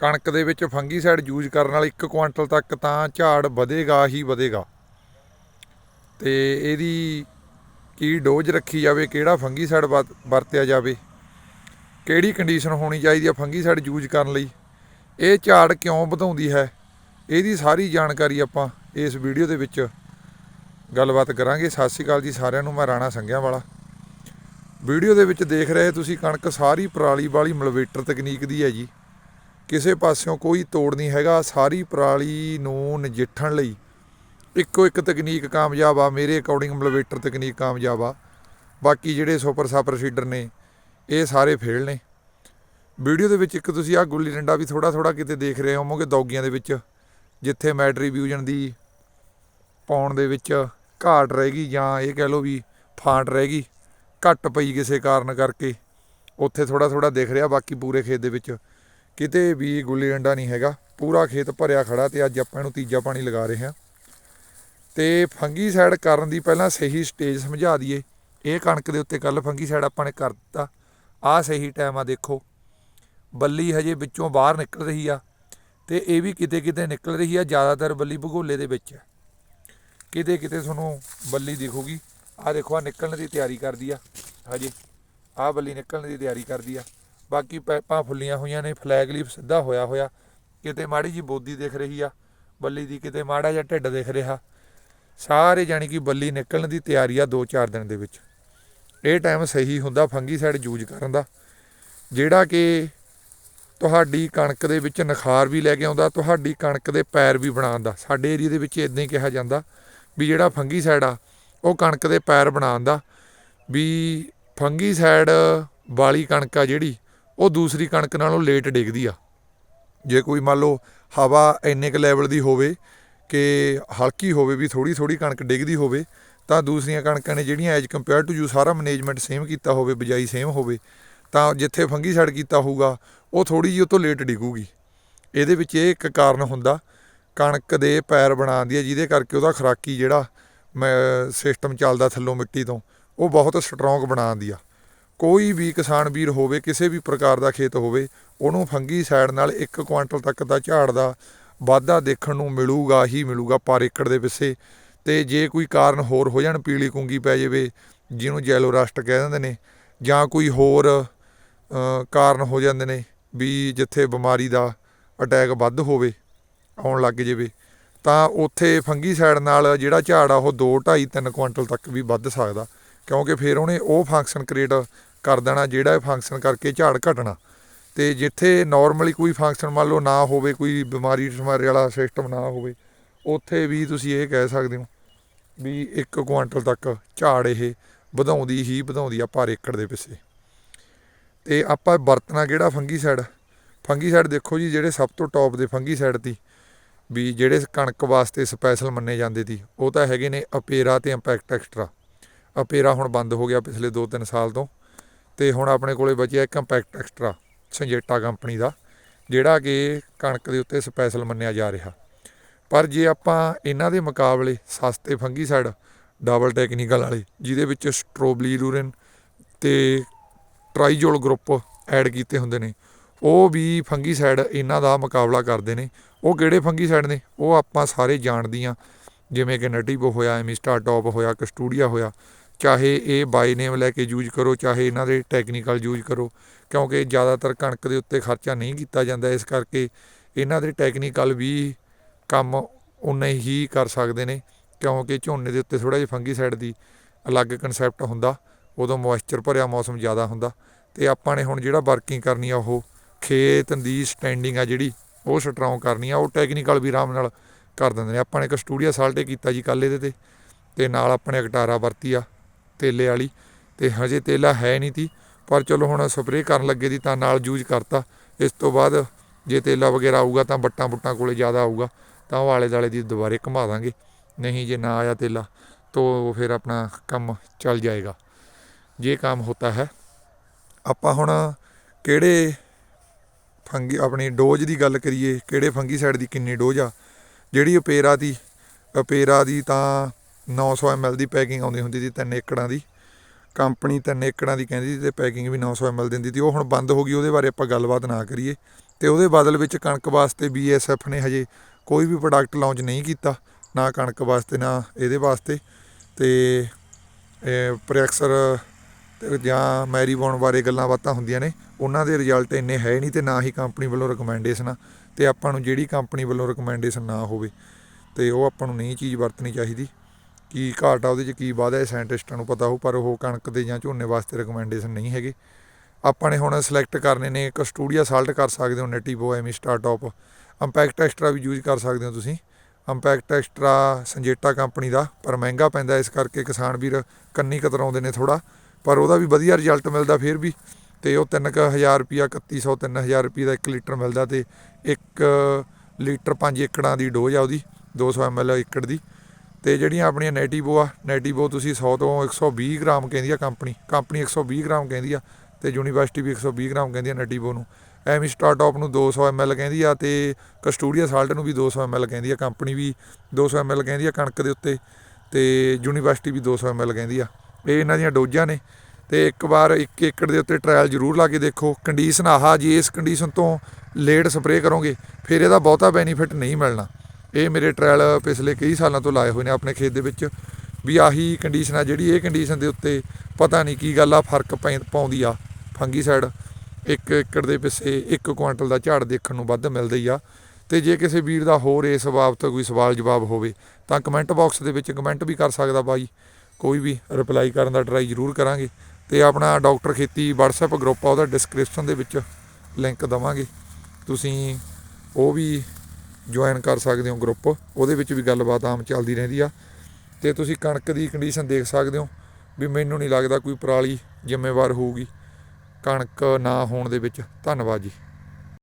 ਕਣਕ ਦੇ ਵਿੱਚ ਫੰਗੀਸਾਈਡ ਯੂਜ਼ ਕਰਨ ਨਾਲ 1 ਕੁਆਂਟਲ ਤੱਕ ਤਾਂ ਝਾੜ ਵਧੇਗਾ ਹੀ ਵਧੇਗਾ। ਤੇ ਇਹਦੀ ਕੀ ਡੋਜ਼ ਰੱਖੀ ਜਾਵੇ, ਕਿਹੜਾ ਫੰਗੀਸਾਈਡ ਵਰ- ਵਰਤਿਆ ਜਾਵੇ, ਕਿਹੜੀ ਕੰਡੀਸ਼ਨ ਹੋਣੀ ਚਾਹੀਦੀ ਹੈ ਫੰਗੀਸਾਈਡ ਯੂਜ਼ ਕਰਨ ਲਈ, ਇਹ ਝਾੜ ਕਿਉਂ ਵਧਾਉਂਦੀ ਹੈ, ਇਹਦੀ ਸਾਰੀ ਜਾਣਕਾਰੀ ਆਪਾਂ ਇਸ ਵੀਡੀਓ ਦੇ ਵਿੱਚ ਗੱਲਬਾਤ ਕਰਾਂਗੇ। ਸਤਿ ਸ਼੍ਰੀ ਅਕਾਲ ਜੀ ਸਾਰਿਆਂ ਨੂੰ, ਮੈਂ ਰਾਣਾ ਸੰਘਿਆਂ ਵਾਲਾ ਵੀਡੀਓ ਦੇ ਵਿੱਚ ਦੇਖ ਰਹੇ ਤੁਸੀਂ ਕਣਕ ਸਾਰੀ ਪਰਾਲੀ ਵਾਲੀ ਮਲਵੇਟਰ ਤਕਨੀਕ ਦੀ ਹੈ ਜੀ। ਕਿਸੇ ਪਾਸਿਓਂ ਕੋਈ ਤੋੜ ਨਹੀਂ ਹੈਗਾ। ਸਾਰੀ ਪਰਾਲੀ ਨੂੰ ਨਜਿੱਠਣ ਲਈ ਇੱਕੋ ਇੱਕ ਤਕਨੀਕ ਕਾਮਯਾਬ ਆ। ਮੇਰੇ ਅਕੋਰਡਿੰਗ ਮਲਵੇਟਰ ਤਕਨੀਕ ਕਾਮਯਾਬ ਆ। ਬਾਕੀ ਜਿਹੜੇ ਸੁਪਰ ਸਾਪਰ ਸੀਡਰ ਨੇ, ਇਹ ਸਾਰੇ ਫੇਲ ਨੇ। ਵੀਡੀਓ ਦੇ ਵਿੱਚ ਇੱਕ ਤੁਸੀਂ ਆ ਗੁੱਲੀ ਡੰਡਾ ਵੀ ਥੋੜਾ ਥੋੜਾ ਕਿਤੇ ਦੇਖ ਰਹੇ ਹੋਵੋਗੇ ਦੌਗੀਆਂ ਦੇ ਵਿੱਚ, ਜਿੱਥੇ ਮੈਟਰੀਬਿਊਜਨ ਦੀ ਪਾਉਣ ਦੇ ਵਿੱਚ ਘਾਟ ਰਹਿ ਗਈ ਜਾਂ ਇਹ ਕਹਿ ਲਓ ਵੀ ਫਾਂਟ ਰਹਿ ਗਈ, ਘੱਟ ਪਈ ਕਿਸੇ ਕਾਰਨ ਕਰਕੇ। ਉੱਥੇ ਥੋੜਾ ਥੋੜਾ ਦਿਖ ਰਿਹਾ, ਬਾਕੀ ਪੂਰੇ ਖੇਤ ਦੇ ਵਿੱਚ ਕਿਤੇ ਵੀ ਗੁੱਲੀ ਡੰਡਾ ਨਹੀਂ ਹੈਗਾ। ਪੂਰਾ ਖੇਤ ਭਰਿਆ ਖੜਾ ਤੇ ਅੱਜ ਆਪਾਂ ਇਹਨੂੰ ਤੀਜਾ ਪਾਣੀ ਲਗਾ ਰਹੇ ਹਾਂ। ਤੇ ਫੰਗੀਸਾਈਡ ਕਰਨ ਦੀ ਪਹਿਲਾਂ ਸਹੀ ਸਟੇਜ ਸਮਝਾ ਦਈਏ। ਇਹ ਕਣਕ ਦੇ ਉੱਤੇ ਕੱਲ ਫੰਗੀਸਾਈਡ ਆਪਾਂ ਨੇ ਕਰ ਦਿੱਤਾ। ਆਹ ਸਹੀ ਟਾਈਮ ਆ ਦੇਖੋ। ਬੱਲੀ ਹਜੇ ਵਿੱਚੋਂ ਬਾਹਰ ਨਿਕਲ ਰਹੀ ਆ ਤੇ ਇਹ ਵੀ ਕਿਤੇ ਕਿਤੇ ਨਿਕਲ ਰਹੀ ਆ। ਜ਼ਿਆਦਾਤਰ ਬੱਲੀ ਭਗੋਲੇ ਦੇ ਵਿੱਚ। ਹੈ ਕਿਤੇ ਕਿਤੇ ਤੁਹਾਨੂੰ ਬੱਲੀ ਦਿਖੂਗੀ। ਆ ਦੇਖੋ ਆ ਨਿਕਲਣ ਦੀ ਤਿਆਰੀ ਕਰਦੀ ਆ। ਹਜੇ ਆ ਬੱਲੀ ਨਿਕਲਣ ਦੀ ਤਿਆਰੀ ਕਰਦੀ ਆ। ਬਾਕੀ ਪਾਈਪਾਂ ਫੁੱਲੀਆਂ ਹੋਈਆਂ ਨੇ, ਫਲੈਗ ਲੀਫ ਸਿੱਧਾ ਹੋਇਆ ਹੋਇਆ। ਕਿਤੇ ਮਾੜੀ ਜੀ ਬੋਦੀ ਦਿਖ ਰਹੀ ਆ, ਬੱਲੀ ਦੀ ਕਿਤੇ ਮਾੜਾ ਜਿਹਾ ਢਿੱਡ ਦਿਖ ਰਿਹਾ। ਸਾਰੇ ਜਾਣੀ ਕਿ ਬੱਲੀ ਨਿਕਲਣ ਦੀ ਤਿਆਰੀ ਆ 2-4 ਦਿਨ ਦੇ ਵਿੱਚ। ਇਹ ਟਾਈਮ ਸਹੀ ਹੁੰਦਾ ਫੰਗੀਸਾਈਡ ਯੂਜ਼ ਕਰਨ ਦਾ। ਜਿਹੜਾ ਕਿ ਤੁਹਾਡੀ ਕਣਕ ਦੇ ਵਿੱਚ ਨਖਾਰ ਵੀ ਲੈ ਕੇ ਆਉਂਦਾ, ਤੁਹਾਡੀ ਕਣਕ ਦੇ ਪੈਰ ਵੀ ਬਣਾਉਣ ਦਾ। ਸਾਡੇ ਏਰੀਆ ਦੇ ਵਿੱਚ ਇਦਾਂ ਹੀ ਕਿਹਾ ਜਾਂਦਾ ਵੀ ਜਿਹੜਾ ਫੰਗੀਸਾਈਡ ਆ, ਉਹ ਕਣਕ ਦੇ ਪੈਰ ਬਣਾਉਣ ਦਾ। ਵੀ ਫੰਗੀਸਾਈਡ ਵਾਲੀ ਕਣਕ ਆ ਜਿਹੜੀ ਉਹ ਦੂਸਰੀ ਕਣਕ ਨਾਲੋਂ ਲੇਟ ਡਿੱਗਦੀ ਆ। ਜੇ ਕੋਈ ਮੰਨ ਲਓ ਹਵਾ ਇੰਨੇ ਕੁ ਲੈਵਲ ਦੀ ਹੋਵੇ ਕਿ ਹਲਕੀ ਹੋਵੇ ਵੀ ਥੋੜੀ ਥੋੜੀ ਕਣਕ ਡਿੱਗਦੀ ਹੋਵੇ, ਤਾਂ ਦੂਸਰੀਆਂ ਕਣਕਾਂ ਨੇ ਜਿਹੜੀਆਂ ਐਜ ਕੰਪੇਅਰ ਟੂ ਯੂ ਸਾਰਾ ਮੈਨੇਜਮੈਂਟ ਸੇਮ ਕੀਤਾ ਹੋਵੇ, ਬਿਜਾਈ ਸੇਮ ਹੋਵੇ, ਤਾਂ ਜਿੱਥੇ ਫੰਗੀਸਾਈਡ ਕੀਤਾ ਹੋਊਗਾ, ਉਹ ਥੋੜੀ ਜਿਹੀ ਉਹ ਤੋਂ ਲੇਟ ਡਿੱਗੂਗੀ। ਇਹਦੇ ਵਿੱਚ ਇਹ ਇੱਕ ਕਾਰਨ ਹੁੰਦਾ, ਕਣਕ ਦੇ ਪੈਰ ਬਣਾਉਂਦੀ ਹੈ ਜਿਹਦੇ ਕਰਕੇ ਉਹਦਾ ਖਰਾਕੀ ਜਿਹੜਾ ਸਿਸਟਮ ਚੱਲਦਾ ਥੱਲੋਂ ਮਿੱਟੀ ਤੋਂ, ਉਹ ਬਹੁਤ ਸਟਰੋਂਗ ਬਣਾਉਂਦੀ ਆ। ਕੋਈ ਵੀ ਕਿਸਾਨ ਵੀਰ ਹੋਵੇ, ਕਿਸੇ ਵੀ ਪ੍ਰਕਾਰ ਦਾ ਖੇਤ ਹੋਵੇ, ਉਹਨੂੰ ਫੰਗੀ ਸਾਈਡ ਨਾਲ 1 ਕੁਆਂਟਲ ਤੱਕ ਦਾ ਝਾੜ ਦਾ ਵਾਧਾ ਦੇਖਣ ਨੂੰ ਮਿਲੂਗਾ, ਹੀ ਮਿਲੂਗਾ ਪਰ ਏਕੜ ਦੇ ਪਿੱਛੇ। ਤੇ ਜੇ ਕੋਈ ਕਾਰਨ ਹੋਰ ਹੋ ਜਾਣ, ਪੀਲੀ ਕੁੰਗੀ ਪੈ ਜਾਵੇ, ਜਿਹਨੂੰ ਜੈਲੋ ਰਸਟ ਕਹਿ ਦਿੰਦੇ ਨੇ, ਜਾਂ ਕੋਈ ਹੋਰ ਕਾਰਨ ਹੋ ਜਾਂਦੇ ਨੇ, ਵੀ ਜਿੱਥੇ ਬਿਮਾਰੀ ਦਾ ਅਟੈਕ ਵੱਧ ਹੋਵੇ, ਆਉਣ ਲੱਗ ਜਾਵੇ, ਤਾਂ ਉੱਥੇ ਫੰਗੀ ਸਾਈਡ ਨਾਲ ਜਿਹੜਾ ਝਾੜ ਆ, ਉਹ 2 2.5 3 ਕੁਆਂਟਲ ਤੱਕ ਵੀ ਵੱਧ ਸਕਦਾ। ਕਿਉਂਕਿ ਫਿਰ ਉਹਨੇ ਉਹ ਫੰਕਸ਼ਨ ਕ੍ਰੀਏਟ ਕਰ ਦੇਣਾ, ਜਿਹੜਾ ਇਹ ਫੰਕਸ਼ਨ ਕਰਕੇ ਝਾੜ ਘਟਣਾ। ਤੇ ਜਿੱਥੇ ਨਾਰਮਲੀ ਕੋਈ ਫੰਕਸ਼ਨ ਮੰਨ ਲਓ ਨਾ ਹੋਵੇ, ਕੋਈ ਬਿਮਾਰੀ ਠਮਾਰੇ ਵਾਲਾ ਸਿਸਟਮ ਨਾ ਹੋਵੇ, ਉੱਥੇ ਵੀ ਤੁਸੀਂ ਇਹ ਕਹਿ ਸਕਦੇ ਹੋ ਵੀ 1 ਕੁਆਂਟਲ ਤੱਕ ਝਾੜ ਇਹ ਵਧਾਉਂਦੀ ਹੀ ਵਧਾਉਂਦੀ ਆ ਪਰ ਏਕੜ ਦੇ ਪਿੱਛੇ। ਤੇ ਆਪਾਂ ਵਰਤਣਾ ਕਿਹੜਾ ਫੰਗੀਸਾਈਡ ਫੰਗੀਸਾਈਡ ਦੇਖੋ ਜੀ, ਜਿਹੜੇ ਸਭ ਤੋਂ ਟੌਪ ਦੇ ਫੰਗੀਸਾਈਡ ਤੀ ਵੀ ਜਿਹੜੇ ਕਣਕ ਵਾਸਤੇ ਸਪੈਸ਼ਲ ਮੰਨੇ ਜਾਂਦੇ ਸੀ, ਉਹ ਤਾਂ ਹੈਗੇ ਨੇ ਅਪੇਰਾ ਤੇ ਇੰਪੈਕਟ ਐਕਸਟਰਾ ਅਪੇਰਾ ਹੁਣ ਬੰਦ ਹੋ ਗਿਆ ਪਿਛਲੇ 2-3 ਸਾਲ ਤੋਂ। ਤੇ ਹੁਣ ਆਪਣੇ ਕੋਲੇ ਬਚਿਆ ਕੰਪੈਕਟ ਐਕਸਟਰਾ ਸੰਜੇਟਾ ਕੰਪਨੀ ਦਾ, ਜਿਹੜਾ ਕਿ ਕਣਕ ਦੇ ਉੱਤੇ ਸਪੈਸ਼ਲ ਮੰਨਿਆ ਜਾ ਰਿਹਾ। ਪਰ ਜੇ ਆਪਾਂ ਇਹਨਾਂ ਦੇ ਮੁਕਾਬਲੇ ਸਸਤੇ ਫੰਗੀਸਾਈਡ ਡਬਲ ਟੈਕਨੀਕਲ ਵਾਲੇ, ਜਿਹਦੇ ਵਿੱਚ ਸਟ੍ਰੋਬਲੀਰੂਰਿਨ ਤੇ ਟ੍ਰਾਈਜੋਲ ਗਰੁੱਪ ਐਡ ਕੀਤੇ ਹੁੰਦੇ ਨੇ, ਉਹ ਵੀ ਫੰਗੀਸਾਈਡ ਇਹਨਾਂ ਦਾ ਮੁਕਾਬਲਾ ਕਰਦੇ ਨੇ। ਉਹ ਕਿਹੜੇ ਫੰਗੀਸਾਈਡ ਨੇ? ਉਹ ਆਪਾਂ ਸਾਰੇ ਜਾਣਦੀਆਂ ਜਿਵੇਂ ਕਿ ਨਟੀਬੋ ਹੋਇਆ ਐਮਿਸਟਾ ਟੌਪ ਹੋਇਆ, ਕਸਟੂਡੀਆ ਹੋਇਆ। ਚਾਹੇ ਇਹ ਬਾਈ ਨੇਮ ਲੈ ਕੇ ਯੂਜ਼ ਕਰੋ, ਚਾਹੇ ਇਹਨਾਂ ਦੇ ਟੈਕਨੀਕਲ ਯੂਜ਼ ਕਰੋ, ਕਿਉਂਕਿ ਜ਼ਿਆਦਾਤਰ ਕਣਕ ਦੇ ਉੱਤੇ ਖਰਚਾ ਨਹੀਂ ਕੀਤਾ ਜਾਂਦਾ, ਇਸ ਕਰਕੇ ਇਹਨਾਂ ਦੇ ਟੈਕਨੀਕਲ ਵੀ ਕੰਮ ਉਨਾ ਹੀ ਕਰ ਸਕਦੇ ਨੇ, ਕਿਉਂਕਿ ਝੋਨੇ ਦੇ ਉੱਤੇ ਥੋੜਾ ਜਿਹਾ ਫੰਗੀਸਾਈਡ ਦੀ ਅਲੱਗ ਕਨਸੈਪਟ ਹੁੰਦਾ, ਉਦੋਂ ਮੋਇਸਚਰ ਭਰਿਆ ਮੌਸਮ ਜ਼ਿਆਦਾ ਹੁੰਦਾ, ਤੇ ਆਪਾਂ ਨੇ ਹੁਣ ਜਿਹੜਾ ਵਰਕਿੰਗ ਕਰਨੀ ਆ ਉਹ ਖੇਤ ਦੀ ਸਟੈਂਡਿੰਗ ਆ ਜਿਹੜੀ, ਉਹ ਸਟਰੋਂਗ ਕਰਨੀ ਆ, ਉਹ ਟੈਕਨੀਕਲ ਵੀ ਆਰਾਮ ਨਾਲ ਕਰ ਦਿੰਦੇ ਨੇ। ਆਪਾਂ ਨੇ ਇੱਕ ਸਟੂਡੀਓ ਸਾਲਟੇ ਕੀਤਾ ਜੀ ਕੱਲ ਇਹਦੇ ਤੇ ਤੇ ਨਾਲ ਆਪਣੇ ਅਕਟਾਰਾ ਵਰਤੀ ਆ ਤੇਲੇ ਵਾਲੀ ਤੇ ਹਜੇ ਤੇਲਾ ਹੈ ਨਹੀਂ ਤੀ, ਪਰ ਚਲੋ ਹੁਣ ਸਪਰੇਅ ਕਰਨ ਲੱਗੇ ਦੀ ਤਾਂ ਨਾਲ ਯੂਜ਼ ਕਰਤਾ। ਇਸ ਤੋਂ ਬਾਅਦ ਜੇ ਤੇਲਾ ਵਗੈਰਾ ਆਊਗਾ ਤਾਂ ਬੱਟਾਂ ਬੁੱਟਾਂ ਕੋਲੇ ਜ਼ਿਆਦਾ ਆਊਗਾ, ਤਾਂ ਉਹ ਆਲੇ ਦਾਲੇ ਦੀ ਦੁਬਾਰੇ ਘੁਮਾ ਦਾਂਗੇ। ਨਹੀਂ ਜੇ ਨਾ ਆਇਆ ਤੇਲਾ, ਤਾਂ ਫਿਰ ਆਪਣਾ ਕੰਮ ਚੱਲ ਜਾਏਗਾ। ਜੇ ਕੰਮ ਹੁੰਦਾ ਹੈ, ਆਪਾਂ ਹੁਣ ਕਿਹੜੇ ਫੰਗੀ, ਆਪਣੀ ਡੋਜ਼ ਦੀ ਗੱਲ ਕਰੀਏ, ਕਿਹੜੇ ਫੰਗੀਸਾਈਡ ਦੀ ਕਿੰਨੀ ਡੋਜ਼ ਆ? ਜਿਹੜੀ ਅਪੇਰਾ ਦੀ ਅਪੇਰਾ ਦੀ ਤਾਂ 900 ml ਦੀ ਪੈਕਿੰਗ ਆਉਂਦੀ ਹੁੰਦੀ ਸੀ ਤਿੰਨ ਏਕੜਾਂ ਦੀ। ਕੰਪਨੀ ਤਿੰਨ ਏਕੜਾਂ ਦੀ ਕਹਿੰਦੀ ਸੀ ਤੇ ਪੈਕਿੰਗ ਵੀ 900 ml ਦਿੰਦੀ ਸੀ। ਉਹ ਹੁਣ ਬੰਦ ਹੋ ਗਈ, ਉਹਦੇ ਬਾਰੇ ਆਪਾਂ ਗੱਲਬਾਤ ਨਾ ਕਰੀਏ। ਤੇ ਉਹਦੇ ਬਦਲ ਵਿੱਚ ਕਣਕ ਵਾਸਤੇ BASF ਨੇ ਹਜੇ ਕੋਈ ਵੀ ਪ੍ਰੋਡਕਟ ਲਾਂਚ ਨਹੀਂ ਕੀਤਾ, ਨਾ ਕਣਕ ਵਾਸਤੇ, ਨਾ ਇਹਦੇ ਵਾਸਤੇ। ਤੇ ਪ੍ਰੈਕਸਰ ਜਾਂ ਮੈਰੀਬੌਨ ਬਾਰੇ ਗੱਲਾਂ ਬਾਤਾਂ ਹੁੰਦੀਆਂ ਨੇ। ਉਹਨਾਂ ਦੇ ਰਿਜ਼ਲਟ ਇੰਨੇ ਹੈ ਨਹੀਂ ਤੇ ਨਾ ਹੀ ਕੰਪਨੀ ਵੱਲੋਂ ਰეკਮੈਂਡੇਸ਼ਨ ਆ। ਤੇ ਆਪਾਂ ਨੂੰ ਜਿਹੜੀ ਕੰਪਨੀ ਵੱਲੋਂ ਰეკਮੈਂਡੇਸ਼ਨ ਨਾ ਹੋਵੇ, ਤੇ ਉਹ ਆਪਾਂ ਨੂੰ ਨਹੀਂ ਚੀਜ਼ ਵਰਤਣੀ ਚਾਹੀਦੀ। ਕੀ ਘਾਟ ਆ ਉਹਦੇ 'ਚ, ਕੀ ਵਾਧਾ ਹੈ ਸਾਇੰਟਿਸਟਾਂ ਨੂੰ ਪਤਾ ਹੋ ਪਰ ਉਹ ਕਣਕ ਦੇ ਜਾਂ ਝੋਨੇ ਵਾਸਤੇ ਰეკਮੈਂਡੇਸ਼ਨ ਨਹੀਂ ਹੈਗੇ। ਆਪਾਂ ਨੇ ਹੁਣ ਸਿਲੈਕਟ ਕਰਨੇ ਨੇ ਕਸਟੂਡੀਆ ਸਾਲਟ ਕਰ ਸਕਦੇ ਹੋ ਨੈਟੀਵੋ ਐਮੀ ਸਟਾਰਟਅਪ ਅੰਪੈਕਟ ਐਕਸਟਰਾ ਵੀ ਯੂਜ਼ ਕਰ ਸਕਦੇ ਹੋ ਤੁਸੀਂ। ਅੰਪੈਕਟ ਐਕਸਟਰਾ ਸੰਜੇਟਾ ਕੰਪਨੀ ਦਾ, ਪਰ ਮਹਿੰਗਾ ਪੈਂਦਾ ਇਸ ਕਰਕੇ ਕਿਸਾਨ ਵੀਰ ਕੰਨੀ ਕਤਰਾਉਂਦੇ ਨੇ ਥੋੜਾ ਪਰ ਉਹਦਾ ਵੀ ਵਧੀਆ ਰਿਜ਼ਲਟ ਮਿਲਦਾ ਫਿਰ ਵੀ, ਤੇ ਉਹ 3000 ਰੁਪਿਆ 3100 3000 ਰੁਪਏ ਦਾ 1 ਲੀਟਰ ਮਿਲਦਾ ਤੇ 1 ਲੀਟਰ 5 ਏਕੜਾਂ ਦੀ ਡੋਜ਼ ਆ ਉਹਦੀ 200 ml ਏਕੜ ਦੀ। ਤੇ ਜਿਹੜੀਆਂ ਆਪਣੀਆਂ ਨੈਟੀਵੋ ਆ ਨੈਟੀਵੋ ਤੁਸੀਂ 100 ਤੋਂ 120 ਗ੍ਰਾਮ ਕਹਿੰਦੀ ਆ ਕੰਪਨੀ ਕੰਪਨੀ 120 ਗ੍ਰਾਮ ਕਹਿੰਦੀ ਆ ਤੇ ਯੂਨੀਵਰਸਿਟੀ ਵੀ 120 ਗ੍ਰਾਮ ਕਹਿੰਦੀ ਆ ਨੈਟੀਵੋ ਨੂੰ। ਐਮੀ ਸਟਾਰਟਅਪ ਨੂੰ 200 ml ਕਹਿੰਦੀ ਆ ਤੇ ਕਸਟੂਰੀਆ ਸਾਲਟ ਨੂੰ ਵੀ 200 ml ਕਹਿੰਦੀ ਆ ਕੰਪਨੀ ਵੀ 200 ml ਕਹਿੰਦੀ ਆ ਕਣਕ ਦੇ ਉੱਤੇ ਤੇ ਯੂਨੀਵਰਸਿਟੀ ਵੀ 200 ml ਕਹਿੰਦੀ ਆ। ਇਹ ਇਹਨਾਂ ਦੀਆਂ ਡੋਜ਼ਾਂ ਨੇ ਤੇ ਇੱਕ ਵਾਰ ਇੱਕ ਏਕੜ ਦੇ ਉੱਤੇ ਟ੍ਰਾਇਲ ਜ਼ਰੂਰ ਲਾ ਕੇ ਦੇਖੋ। ਕੰਡੀਸ਼ਨ ਆਹਾ ਜੀ ਇਸ ਕੰਡੀਸ਼ਨ ਤੋਂ ਲੇਟ ਸਪਰੇਅ ਕਰੋਗੇ, ਫਿਰ ਇਹਦਾ ਬਹੁਤਾ ਬੈਨੀਫਿਟ ਨਹੀਂ ਮਿਲਣਾ। ਇਹ ਮੇਰੇ ਟ੍ਰਾਇਲ ਪਿਛਲੇ ਕਈ ਸਾਲਾਂ ਤੋਂ ਲਾਏ ਹੋਏ ਨੇ ਆਪਣੇ ਖੇਤ ਦੇ ਵਿੱਚ। ਵੀ ਆਹੀ ਕੰਡੀਸ਼ਨ ਆ, ਜਿਹੜੀ ਇਹ ਕੰਡੀਸ਼ਨ ਦੇ ਉੱਤੇ ਪਤਾ ਨਹੀਂ ਕੀ ਗੱਲ ਆ, ਫ਼ਰਕ ਪੈ- ਪਾਉਂਦੀ ਆ ਫੰਗੀਸਾਈਡ ਇੱਕ ਏਕੜ ਦੇ ਪਿੱਛੇ ਇੱਕ ਕੁਇੰਟਲ ਦਾ ਝਾੜ ਦੇਖਣ ਨੂੰ ਵੱਧ ਮਿਲਦੀ ਆ। ਤੇ ਜੇ ਕਿਸੇ ਵੀਰ ਦਾ ਹੋਰ ਇਸ ਬਾਬਤ ਕੋਈ ਸਵਾਲ ਜਵਾਬ ਹੋਵੇ, ਤਾਂ ਕਮੈਂਟ ਬਾਕਸ ਦੇ ਵਿੱਚ ਕਮੈਂਟ ਵੀ ਕਰ ਸਕਦਾ ਬਾਈ। ਕੋਈ ਵੀ ਰਿਪਲਾਈ ਕਰਨ ਦਾ ਟਰਾਈ ਜ਼ਰੂਰ ਕਰਾਂਗੇ। ਤੇ ਆਪਣਾ ਡਾਕਟਰ ਖੇਤੀ WhatsApp ਗਰੁੱਪ ਆ, ਉਹਦਾ ਡਿਸਕ੍ਰਿਪਸ਼ਨ ਦੇ ਵਿੱਚ ਲਿੰਕ ਦਵਾਂਗੇ। ਤੁਸੀਂ ਉਹ ਵੀ ਜੁਆਇਨ ਕਰ ਸਕਦੇ ਹੋ ਗਰੁੱਪ, ਉਹਦੇ ਵਿੱਚ ਵੀ ਗੱਲਬਾਤ ਆਮ ਚੱਲਦੀ ਰਹਿੰਦੀ ਆ। ਤੇ ਤੁਸੀਂ ਕਣਕ ਦੀ ਕੰਡੀਸ਼ਨ ਦੇਖ ਸਕਦੇ ਹੋ ਵੀ ਮੈਨੂੰ ਨਹੀਂ ਲੱਗਦਾ ਕੋਈ ਪਰਾਲੀ ਜ਼ਿੰਮੇਵਾਰ ਹੋਊਗੀ। ਕਣਕ ਨਾ ਹੋਣ ਦੇ ਵਿੱਚ। ਧੰਨਵਾਦ ਜੀ।